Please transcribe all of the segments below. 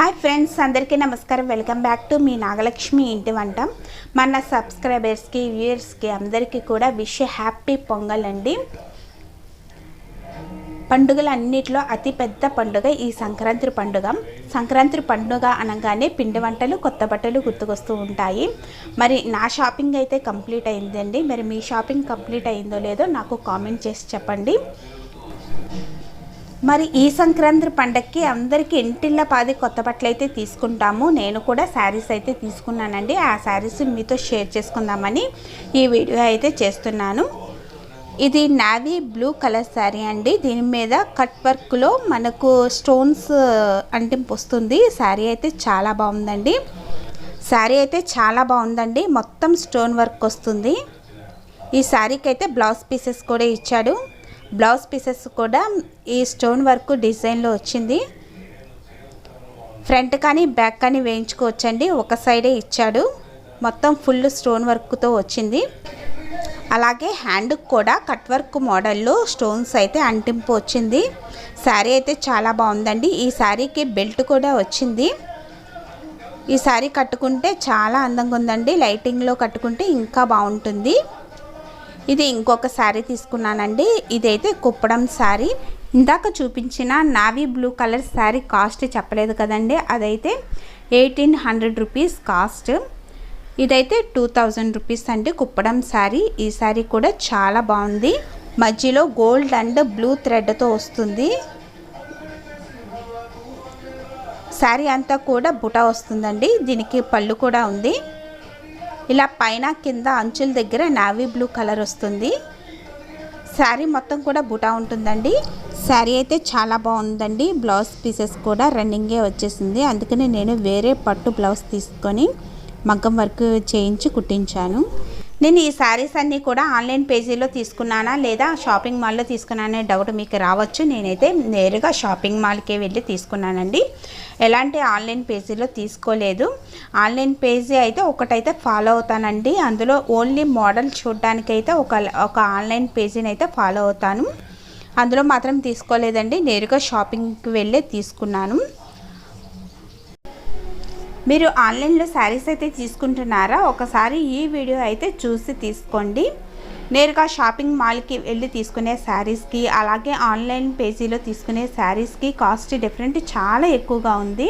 Hi friends అందరికీ నమస్కారం. Welcome back to మీ నాగలక్ష్మి ఇంటి వంట. మన సబ్స్క్రైబర్స్కి వ్యూయర్స్కి అందరికీ కూడా విష్ హ్యాపీ పొంగల్ అండి పండుగలన్నిటిలో అతిపెద్ద పండుగ ఈ సంక్రాంతి పండుగ. సంక్రాంతి పండుగ అనగానే పిండి వంటలు కొత్త బట్టలు గుర్తుకొస్తూ ఉంటాయి. మరి నా షాపింగ్ అయితే కంప్లీట్ అయిందండి. మరి మీ షాపింగ్ కంప్లీట్ అయిందో లేదో నాకు కామెంట్ చేసి చెప్పండి. మరి ఈ సంక్రాంతి పండగకి అందరికీ ఇంటిళ్ళ పాది కొత్త బట్టలు అయితే తీసుకుంటాము. నేను కూడా శారీస్ అయితే తీసుకున్నానండి. ఆ శారీస్ మీతో షేర్ చేసుకుందామని ఈ వీడియో అయితే చేస్తున్నాను. ఇది నావీ బ్లూ కలర్ శారీ అండి. దీని మీద కట్ వర్క్లో మనకు స్టోన్స్ అంటింపు వస్తుంది. శారీ అయితే చాలా బాగుందండి. శారీ అయితే చాలా బాగుందండి. మొత్తం స్టోన్ వర్క్ వస్తుంది. ఈ శారీకి అయితే బ్లౌజ్ పీసెస్ కూడా ఇచ్చాడు. బ్లౌజ్ పీసెస్ కూడా ఈ స్టోన్ వర్క్ డిజైన్లో వచ్చింది. ఫ్రంట్ కానీ బ్యాక్ కానీ వేయించుకోవచ్చండి. ఒక సైడే ఇచ్చాడు. మొత్తం ఫుల్ స్టోన్ వర్క్తో వచ్చింది. అలాగే హ్యాండ్కి కూడా కట్ వర్క్ మోడల్లో స్టోన్స్ అయితే అంటింపు వచ్చింది. శారీ అయితే చాలా బాగుందండి. ఈ శారీకి బెల్ట్ కూడా వచ్చింది. ఈ శారీ కట్టుకుంటే చాలా అందంగా ఉందండి. లైటింగ్లో కట్టుకుంటే ఇంకా బాగుంటుంది. ఇది ఇంకొక శారీ తీసుకున్నానండి. ఇదైతే కుప్పడం శారీ. ఇందాక చూపించిన navy blue colour sari cost చెప్పలేదు కదండి. అదైతే ఎయిటీన్ హండ్రెడ్ రూపీస్ కాస్ట్. ఇదైతే టూ థౌజండ్ రూపీస్ అండి కుప్పడం శారీ. ఈ శారీ కూడా చాలా బాగుంది. మధ్యలో గోల్డ్ అండ్ బ్లూ థ్రెడ్తో వస్తుంది. శారీ అంతా కూడా బుట వస్తుందండి. దీనికి పళ్ళు కూడా ఉంది. ఇలా పైన కింద అంచుల దగ్గర నావీ బ్లూ కలర్ వస్తుంది. శారీ మొత్తం కూడా బుటా ఉంటుందండి. శారీ అయితే చాలా బాగుందండి. బ్లౌజ్ పీసెస్ కూడా రన్నింగే వచ్చేసింది. అందుకని నేను వేరే పట్టు బ్లౌజ్ తీసుకొని మగ్గం వర్క్ చేయించి కుట్టించాను. నేను ఈ శారీస్ అన్నీ కూడా ఆన్లైన్ పేజీలో తీసుకున్నానా లేదా షాపింగ్ మాల్లో తీసుకున్నానే డౌట్ మీకు రావచ్చు. నేనైతే నేరుగా షాపింగ్ మాల్కే వెళ్ళి తీసుకున్నానండి. ఎలాంటి ఆన్లైన్ పేజీలో తీసుకోలేదు. ఆన్లైన్ పేజీ అయితే ఒకటైతే ఫాలో అవుతానండి. అందులో ఓన్లీ మోడల్ చూడడానికైతే ఒక ఒక ఆన్లైన్ పేజీని అయితే ఫాలో అవుతాను. అందులో మాత్రం తీసుకోలేదండి. నేరుగా షాపింగ్కి వెళ్ళే తీసుకున్నాను. మీరు ఆన్లైన్లో శారీస్ అయితే తీసుకుంటున్నారా? ఒకసారి ఈ వీడియో అయితే చూసి తీసుకోండి. నేరుగా షాపింగ్ మాల్కి వెళ్ళి తీసుకునే శారీస్కి అలాగే ఆన్లైన్ పేజీలో తీసుకునే శారీస్కి కాస్ట్ డిఫరెంట్ చాలా ఎక్కువగా ఉంది.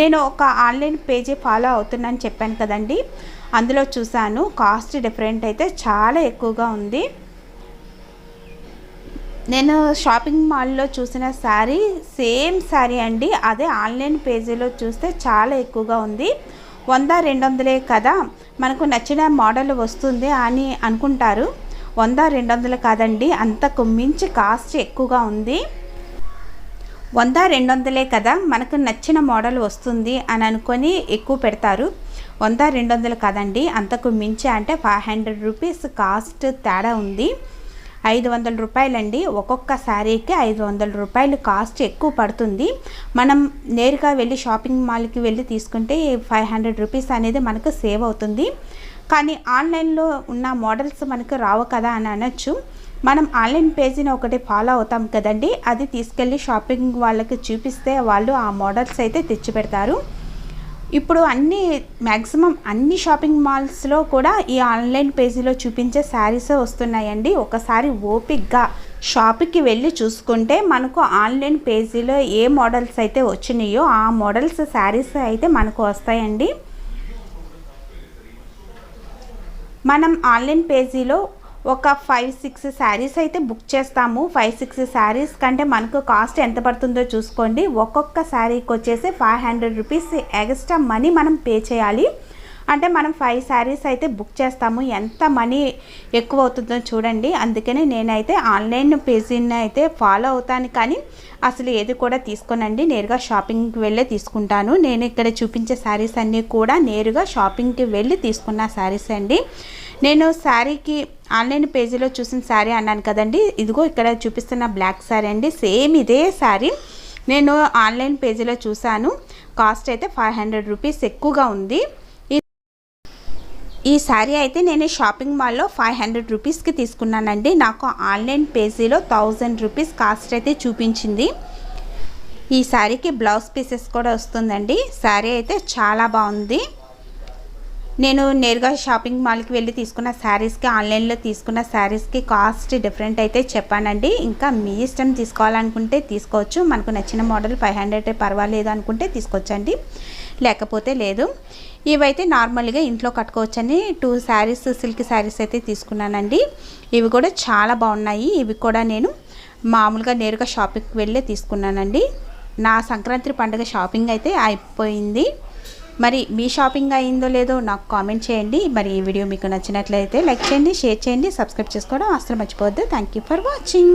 నేను ఒక ఆన్లైన్ పేజీ ఫాలో అవుతున్నాను చెప్పాను కదండి. అందులో చూశాను కాస్ట్ డిఫరెంట్ అయితే చాలా ఎక్కువగా ఉంది. నేను షాపింగ్ మాల్లో చూసిన శారీ సేమ్ శారీ అండి. అదే ఆన్లైన్ పేజీలో చూస్తే చాలా ఎక్కువగా ఉంది. వంద రెండు వందలే కదా? మనకు నచ్చిన మోడల్ వస్తుంది అని అనుకుంటారు. వంద రెండు వందలు కాదండి అంతకు మించి కాస్ట్ ఎక్కువగా ఉంది. వంద రెండు వందలే కదా? మనకు నచ్చిన మోడల్ వస్తుంది అని అనుకొని ఎక్కువ పెడతారు. వంద రెండు వందలు కాదండి అంతకు మించి అంటే ఫైవ్ హండ్రెడ్ రూపీస్ కాస్ట్ తేడా ఉంది. ఐదు వందల రూపాయలండి. ఒక్కొక్క శారీకి ఐదు వందల రూపాయలు కాస్ట్ ఎక్కువ పడుతుంది. మనం నేరుగా వెళ్ళి షాపింగ్ మాల్కి వెళ్ళి తీసుకుంటే ఫైవ్ హండ్రెడ్ రూపీస్ అనేది మనకు సేవ్ అవుతుంది. కానీ ఆన్లైన్లో ఉన్న మోడల్స్ మనకు రావు కదా అని అనొచ్చు. మనం ఆన్లైన్ పేజీని ఒకటి ఫాలో అవుతాం కదండి. అది తీసుకెళ్ళి షాపింగ్ వాళ్ళకి చూపిస్తే వాళ్ళు ఆ మోడల్స్ అయితే తెచ్చిపెడతారు. ఇప్పుడు అన్ని మ్యాక్సిమం అన్ని షాపింగ్ మాల్స్లో కూడా ఈ ఆన్లైన్ పేజీలో చూపించే శారీస్ వస్తున్నాయండి. ఒకసారి ఓపిక్గా షాప్కి వెళ్ళి చూసుకుంటే మనకు ఆన్లైన్ పేజీలో ఏ మోడల్స్ అయితే వచ్చినాయో ఆ మోడల్స్ శారీస్ అయితే మనకు వస్తాయండి. మనం ఆన్లైన్ పేజీలో ఒక ఫైవ్ సిక్స్ శారీస్ అయితే బుక్ చేస్తాము. ఫైవ్ సిక్స్ శారీస్ కంటే మనకు కాస్ట్ ఎంత పడుతుందో చూసుకోండి. ఒక్కొక్క శారీకి వచ్చేసి five hundred rupees extra money మనం పే చేయాలి. అంటే మనం ఫైవ్ శారీస్ అయితే బుక్ చేస్తాము. ఎంత మనీ ఎక్కువ అవుతుందో చూడండి. అందుకని నేనైతే ఆన్లైన్ పేజీని అయితే ఫాలో అవుతాను కానీ అసలు ఏది కూడా తీసుకోనండి. నేరుగా షాపింగ్కి వెళ్ళే తీసుకుంటాను. నేను ఇక్కడ చూపించే శారీస్ అన్నీ కూడా నేరుగా షాపింగ్కి వెళ్ళి తీసుకున్న శారీస్ అండి. నేను శారీకి ఆన్లైన్ పేజీలో చూసిన శారీ అన్నాను కదండి. ఇదిగో ఇక్కడ చూపిస్తున్న బ్లాక్ శారీ అండి. సేమ్ ఇదే శారీ. నేను ఆన్లైన్ పేజీలో చూశాను. కాస్ట్ అయితే ఫైవ్ హండ్రెడ్ రూపీస్ ఎక్కువగా ఉంది. ఈ శారీ అయితే నేను షాపింగ్ మాల్లో ఫైవ్ హండ్రెడ్ రూపీస్కి తీసుకున్నానండి. నాకు ఆన్లైన్ పేజీలో థౌజండ్ రూపీస్ కాస్ట్ అయితే చూపించింది. ఈ శారీకి బ్లౌజ్ పీసెస్ కూడా వస్తుందండి. శారీ అయితే చాలా బాగుంది. నేను నేరుగా షాపింగ్ మాల్కి వెళ్ళి తీసుకున్న శారీస్కి ఆన్లైన్లో తీసుకున్న శారీస్కి కాస్ట్ డిఫరెంట్ అయితే చెప్పానండి. ఇంకా మీ ఇష్టం తీసుకోవాలనుకుంటే తీసుకోవచ్చు. మనకు నచ్చిన మోడల్ ఫైవ్ హండ్రెడ్ పర్వాలేదు అనుకుంటే తీసుకోవచ్చండి. లేకపోతే లేదు. ఇవైతే నార్మల్గా ఇంట్లో కట్టుకోవచ్చని టూ శారీస్ సిల్క్ శారీస్ అయితే తీసుకున్నానండి. ఇవి కూడా చాలా బాగున్నాయి. ఇవి కూడా నేను మామూలుగా నేరుగా షాపింగ్కి వెళ్ళే తీసుకున్నానండి. నా సంక్రాంతి పండుగ షాపింగ్ అయితే అయిపోయింది. మరి మీ షాపింగ్ అయిందో లేదో నాకు కామెంట్ చేయండి. మరి ఈ వీడియో మీకు నచ్చినట్లయితే లైక్ చేయండి షేర్ చేయండి సబ్స్క్రైబ్ చేసుకోవడం అసలు మర్చిపోవద్దు. Thank you for watching